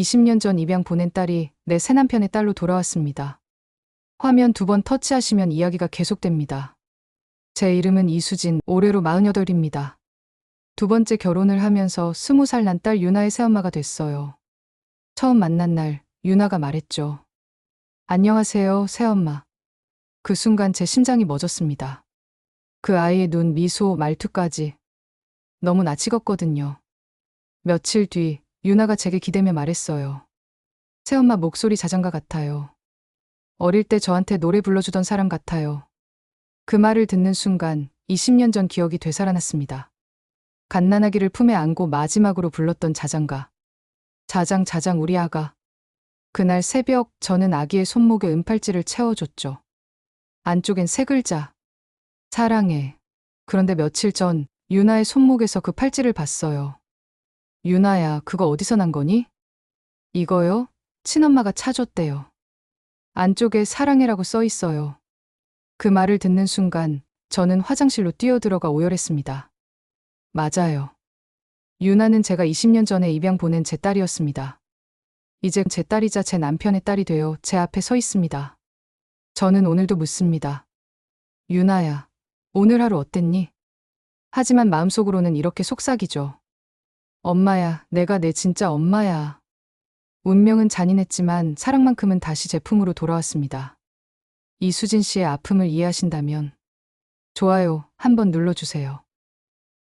20년 전 입양 보낸 딸이 내 새남편의 딸로 돌아왔습니다. 화면 두 번 터치하시면 이야기가 계속됩니다. 제 이름은 이수진, 올해로 48입니다. 두 번째 결혼을 하면서 20살 난 딸 유나의 새엄마가 됐어요. 처음 만난 날, 유나가 말했죠. 안녕하세요, 새엄마. 그 순간 제 심장이 멎었습니다. 그 아이의 눈, 미소, 말투까지. 너무 낯익었거든요. 며칠 뒤, 유나가 제게 기대며 말했어요. 새엄마 목소리 자장가 같아요. 어릴 때 저한테 노래 불러주던 사람 같아요. 그 말을 듣는 순간 20년 전 기억이 되살아났습니다. 갓난아기를 품에 안고 마지막으로 불렀던 자장가. 자장 자장 우리 아가. 그날 새벽 저는 아기의 손목에 은팔찌를 채워줬죠. 안쪽엔 세 글자. 사랑해. 그런데 며칠 전 유나의 손목에서 그 팔찌를 봤어요. 유나야, 그거 어디서 난 거니? 이거요? 친엄마가 차줬대요. 안쪽에 사랑해라고 써 있어요. 그 말을 듣는 순간 저는 화장실로 뛰어들어가 오열했습니다. 맞아요. 유나는 제가 20년 전에 입양 보낸 제 딸이었습니다. 이제 제 딸이자 제 남편의 딸이 되어 제 앞에 서 있습니다. 저는 오늘도 묻습니다. 유나야, 오늘 하루 어땠니? 하지만 마음속으로는 이렇게 속삭이죠. 엄마야, 내가 내 진짜 엄마야. 운명은 잔인했지만 사랑만큼은 다시 제 품으로 돌아왔습니다. 이수진 씨의 아픔을 이해하신다면 좋아요 한번 눌러주세요.